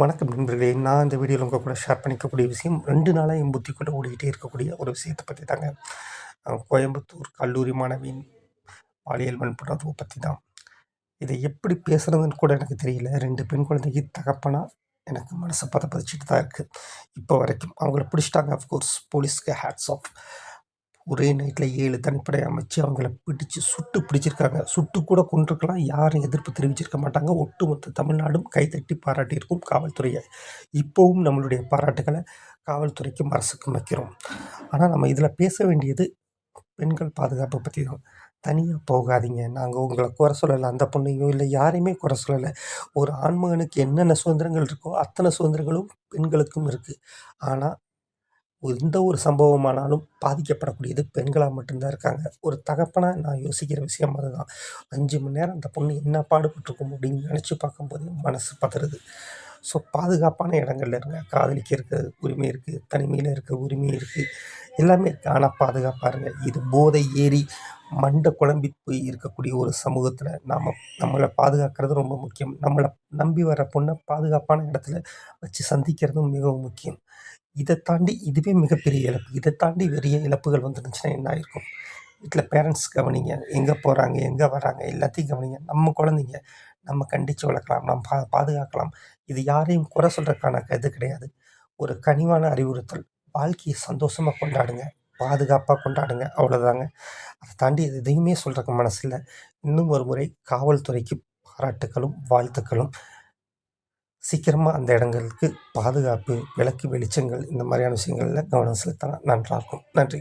வணக்கம் நண்பர்களே. நான் இந்த வீடியோவில் உங்கள் கூட ஷேர் பண்ணிக்கக்கூடிய விஷயம் ரெண்டு நாளாக என் புத்திக்குள்ளே ஓடிக்கிட்டே இருக்கக்கூடிய ஒரு விஷயத்தை பற்றி தாங்க. கோயம்புத்தூர் கல்லூரி மாணவியின் பாலியல் வன்புணர்வு பற்றி தான். இதை எப்படி பேசுகிறதுன்னு கூட எனக்கு தெரியல. ரெண்டு பெண் குழந்தைக்கு தகப்பனா எனக்கு மனசை பதப்பதிச்சுட்டு தான் இருக்குது இப்போ வரைக்கும் அவங்கள பிடிச்சிட்டாங்க அஃப்கோர்ஸ் போலீஸ்க்கு ஹேட்ஸ் ஆஃப் ஒரே நைட்டில் ஏழு தனிப்படை அமைச்சு அவங்கள பிடிச்சு சுட்டு பிடிச்சிருக்காங்க. சுட்டு கூட கொண்டிருக்கலாம் யாரும் எதிர்ப்பு தெரிவிச்சிருக்க மாட்டாங்க. ஒட்டுமொத்த தமிழ்நாடும் கைதட்டி பாராட்டியிருக்கும் காவல்துறையை. இப்போவும் நம்மளுடைய பாராட்டுகளை காவல்துறைக்கும் அரசுக்கும் வைக்கிறோம். ஆனால் நம்ம இதில் பேச வேண்டியது பெண்கள் பாதுகாப்பை பற்றி தான் தனியாக போகாதீங்க. நாங்கள் உங்களை குறை சொல்லலை அந்த பொண்ணையோ இல்லை யாரையுமே குறை சொல்லலை. ஒரு ஆண்மகனுக்கு என்னென்ன சுதந்திரங்கள் இருக்கோ அத்தனை சுதந்திரங்களும் பெண்களுக்கும் இருக்குது ஆனால் எந்த ஒரு சம்பவமானாலும் பாதிக்கப்படக்கூடியது பெண்களாக மட்டும்தான் இருக்காங்க. ஒரு தகப்பனாக நான் யோசிக்கிற விஷயம் அதுதான். அஞ்சு மணி நேரம் அந்த பொண்ணு என்ன பாடுபட்டிருக்கும் அப்படின்னு நினச்சி பார்க்கும்போது மனசு பதறுது. ஸோ பாதுகாப்பான இடங்கள்ல இருங்க. காதலிக்க இருக்க உரிமை இருக்குது தனிமையில் இருக்க உரிமை இருக்குது எல்லாமே இருக்குது ஆனால் பாதுகாப்பாக இருங்க. இது போதை ஏறி மண்டை குழம்பி போய் இருக்கக்கூடிய ஒரு சமூகத்தில் நாம் நம்மளை பாதுகாக்கிறது ரொம்ப முக்கியம். நம்மளை நம்பி வர பொண்ணை பாதுகாப்பான இடத்துல வச்சு சந்திக்கிறதும் மிகவும் முக்கியம். இதை தாண்டி இதுவே மிகப்பெரிய இழப்பு. இதை தாண்டி பெரிய இழப்புகள் வந்துருந்துச்சுன்னா என்ன ஆயிருக்கும்? வீட்டில் பேரண்ட்ஸ் கவனிங்க. எங்கே போகிறாங்க எங்கே வராங்க? எல்லாத்தையும் கவனிங்க. நம்ம குழந்தைங்க நம்ம கண்டித்து வளர்க்கலாம். நம்ம பா பாதுகாக்கலாம். இது யாரையும் குறை சொல்கிறதுக்கான இது கிடையாது. ஒரு கனிவான அறிவுறுத்தல். வாழ்க்கையை சந்தோஷமாக கொண்டாடுங்க. பாதுகாப்பாக கொண்டாடுங்க. அவ்வளோதாங்க அதை தாண்டி இது எதையுமே சொல்கிறக்கு மனசில் இன்னும் ஒரு முறை காவல்துறைக்கு பாராட்டுக்களும் வாழ்த்துக்களும். சீக்கிரமாக அந்த இடங்களுக்கு பாதுகாப்பு விளக்கு வெளிச்சங்கள் இந்த மாதிரியான விஷயங்களில் கவனம் செலுத்தினா நன்றாக இருக்கும் நன்றி.